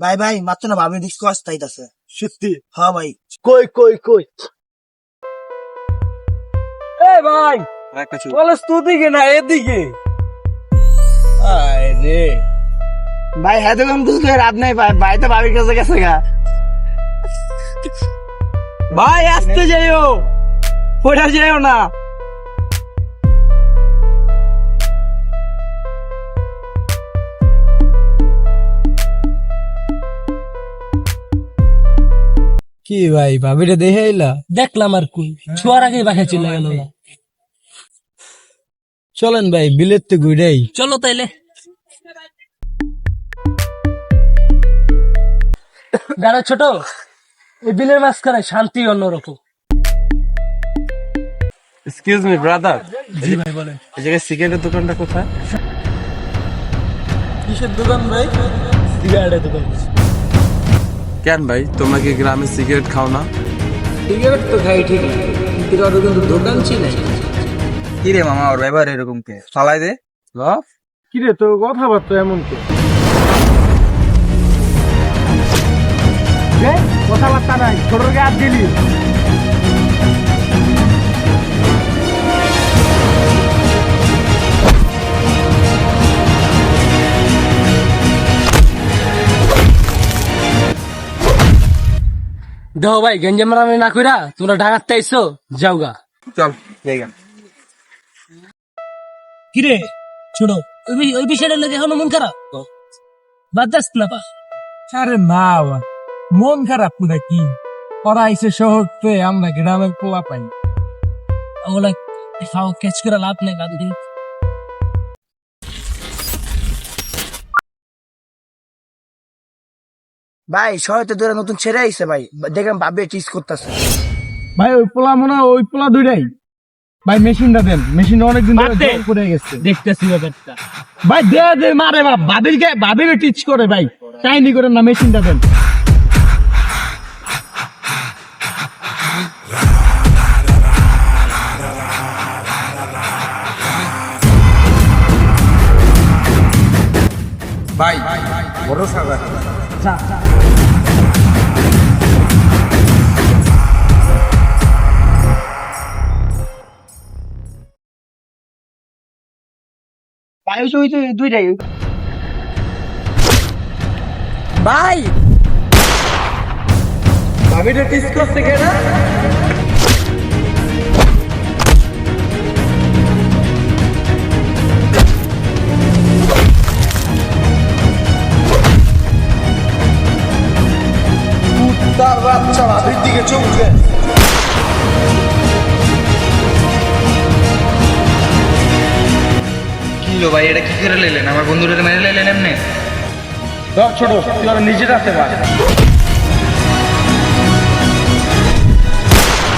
ভাই ভাই মাত্র না ভাবি ডিস্কো আসতে সত্যি? হ্যাঁ ভাই। কই কই কই? এ ভাই কলেজ তো দিকে না এদিকে। রে। ভাই হ্যাঁ তো কম বুঝতে রাত নাই ভাই। ভাই তো ভাবির কাছে গেছে গা। ভাই আসতে যাইও। পড়া যাইও না। কি ভাই ভাবিটা দেখে এলা দেখলাম আর কুই। ছোয়ার আগে বাসা চলে গেল চলেন ভাই বিলেত তো ঘুরাই। চলো তাইলে। দাঁড়া ছোট এই বিলের মাঝখানে শান্তি অন্যরকম। এক্সকিউজ মি ব্রাদার জি ভাই বলেন। এই জায়গায় সিগারেটের দোকানটা কোথায়? কিসের দোকান ভাই? সিগারেটের দোকান। কেন ভাই? তোমরা কি গ্রামে সিগারেট খাও না? সিগারেট তো খাই ঠিক কিন্তু কারও কিন্তু দোকান ছিল কি রে মামা ওর ব্যবহার এরকম কে? চালাই দে। কি রে তোর কথাবার্তা এমন কে? কথাবার্তা নাই ছোটর গাছ দিলি। দেখো ভাই গেঞ্জে মারামি না কইরা তোমরা ঢাকাতে আইসো যাওগা। চল জায়গা কিরে ছোট ওই ওই বিষয়টা লেগে এখনও মন খারাপ? বাদ দাস না পা। আরে না বাবা, মন খারাপ না কি? ওরা আইসে শহর পেয়ে আমরা গ্রামের পোলা পাই। ওগুলা খাও ক্যাচ করে লাভ নেই ভাই শহরে দুটা নতুন ছেড়ে আইছে ভাই। দেখলাম ভাবে টিস করতেছে। ভাই ওই পোলা মনে হয় ওই পোলা দুইটাই। ভাই মেশিনটা দেন। মেশিন অনেকদিন ধরে দে। গেছে। দেখতেছি ব্যাপারটা। ভাই দে দে মারে বাপ। ভাবিরকে ভাবির টিচ করে ভাই। কাহিনি করেন না মেশিনটা দেন। ভাই বড় সাগর ভাই ওই যে ওই যে দুইটাই। ভাই ভাবিটা টিস করছে কেন তার বাচ্চা দিকে চমকে। কি লো ভাই এটা কি করে লেলেন? আমার বন্ধুদের মেরে লেলেন এমনি? ছোট তুই নিজের হাতে